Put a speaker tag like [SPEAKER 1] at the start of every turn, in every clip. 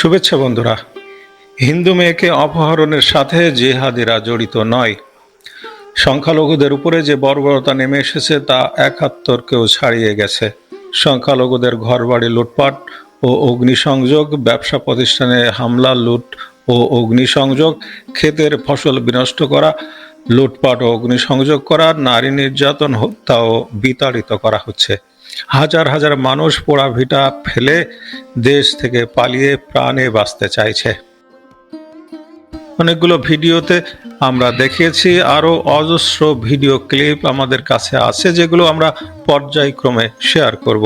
[SPEAKER 1] শুভেচ্ছা বন্ধুরা। হিন্দু মেয়েকে অপহরণের সাথে জেহাদিরা জড়িত নয়। সংখ্যালঘুদের উপরে যে বর্বরতা নেমে এসেছে, তা একাত্তরকেও ছাড়িয়ে গেছে। সংখ্যালঘুদের ঘরবাড়ি লুটপাট ও অগ্নিসংযোগ, ব্যবসা প্রতিষ্ঠানে হামলা, লুট ও অগ্নিসংযোগ, ক্ষেতের ফসল বিনষ্ট করা, লুটপাট ও অগ্নিসংযোগ করা, নারী নির্যাতন, হত্যা ও বিতাড়িত করা হচ্ছে। হাজার হাজার মানুষ পোড়া ভিটা ফেলে দেশ থেকে পালিয়ে প্রাণে বাঁচতে চাইছে। অনেকগুলো ভিডিওতে আমরা দেখিয়েছি, আরও অজস্র ভিডিও ক্লিপ আমাদের কাছে আছে যেগুলো আমরা পর্যায়ক্রমে শেয়ার করব।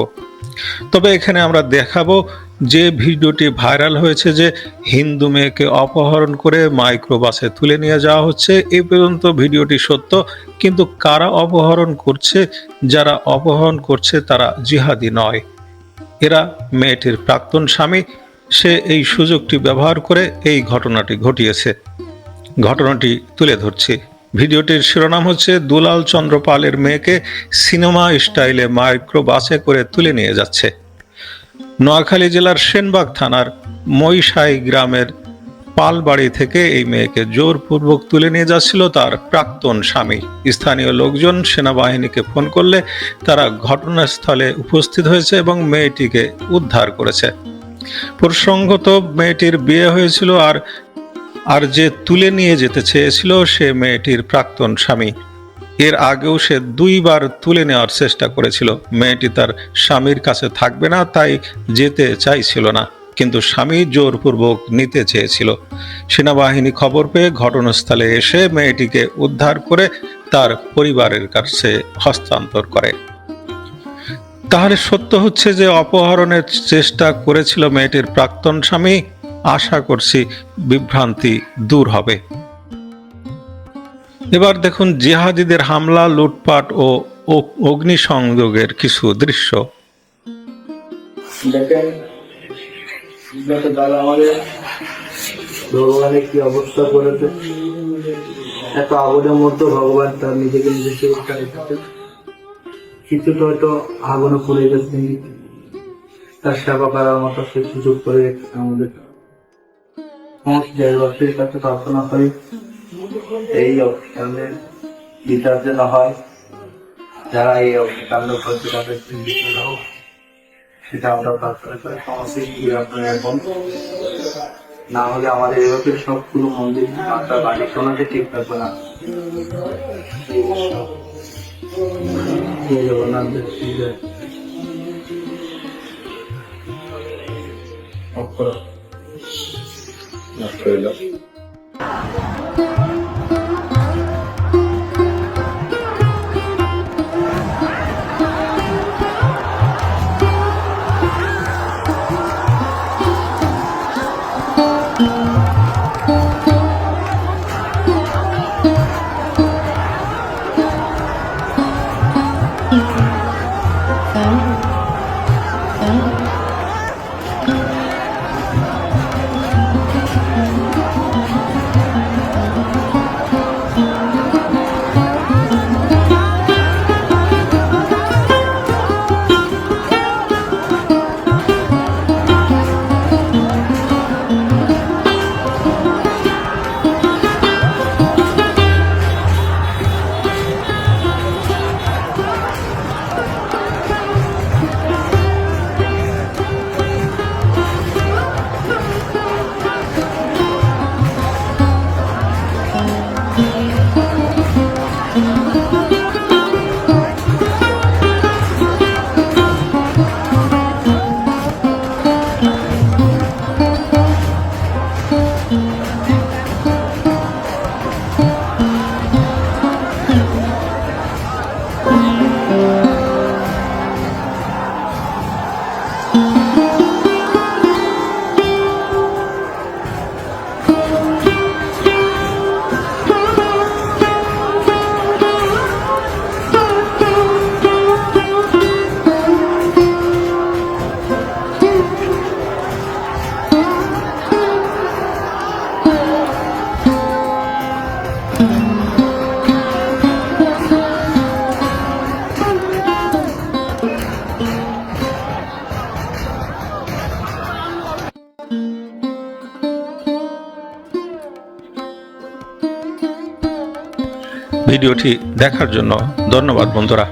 [SPEAKER 1] তবে এখানে আমরা দেখাবো যে ভিডিওটি ভাইরাল হয়েছে যে হিন্দু মেয়েকে অপহরণ করে মাইক্রোবাসে তুলে নিয়ে যাওয়া হচ্ছে, এ পর্যন্ত ভিডিওটি সত্য, কিন্তু কারা অপহরণ করছে, যারা অপহরণ করছে তারা জিহাদি নয়। এরা মেয়েটির প্রাক্তন স্বামী, সে এই সুযোগটি ব্যবহার করে এই ঘটনাটি ঘটিয়েছে। ঘটনাটি তুলে ধরছি। ভিডিওটির শিরোনাম হচ্ছে, দুলাল চন্দ্র পালের মেয়েকে সিনেমা স্টাইলে মাইক্রোবাসে করে তুলে নিয়ে যাচ্ছে। নোয়াখালী জেলার সেনবাগ থানার মৈশাই গ্রামের পালবাড়ি থেকে এই মেয়েকে জোরপূর্বক তুলে নিয়ে যাচ্ছিল তার প্রাক্তন স্বামী। স্থানীয় লোকজন সেনাবাহিনীকে ফোন করলে তারা ঘটনাস্থলে উপস্থিত হয়েছে এবং মেয়েটিকে উদ্ধার করেছে। প্রসঙ্গত মেয়েটির বিয়ে হয়েছিল আর আর যে তুলে নিয়ে যেতে চেয়েছিল সে মেয়েটির প্রাক্তন স্বামী। এর আগেও সে দুইবার তুলে নেওয়ার চেষ্টা করেছিল। মেয়েটি তার স্বামীর কাছে থাকবে না, তাই যেতে চাইছিল না, কিন্তু স্বামী জোরপূর্বক নিতে চেয়েছিল। সেনাবাহিনী খবর পেয়ে ঘটনাস্থলে এসে মেয়েটিকে উদ্ধার করে তার পরিবারের কাছে হস্তান্তর করে। তাহলে সত্য হচ্ছে যে অপহরণের চেষ্টা করেছিল মেয়েটির প্রাক্তন স্বামী। আশা করছি বিভ্রান্তি দূর হবে। এবার দেখুন জিহাদিদের হামলা, লুটপাট ও অগ্নিসংযোগের কিছু দৃশ্য।
[SPEAKER 2] দেখেন আমাদের। ভগবানের কি অবস্থা করেছে? এত আগুনের মধ্যে ভগবান তার নিজেকে নিজে সুরক্ষা রেখেছে কিছুটা হয়তো আগুনে পড়ে গেছে। তার সেবা করার মতো সে সুযোগ করে আমাদের। সমস্ত জয়বাসীর কাছে প্রার্থনা করি এই অফিসারদের বিচার যেন হয় যারা এই অফিসারদের করছে তাদের বিচার হোক সেটা আমরা প্রার্থনা করি। সমস্ত না হলে আমাদের এভাবে সবগুলো মন্দির মাতা বাড়ি শোনাতে ঠিক থাকবে না। জগন্নাথ করো। নষ্ট হইল।
[SPEAKER 1] ভিডিওটি দেখার জন্য ধন্যবাদ বন্ধুরা।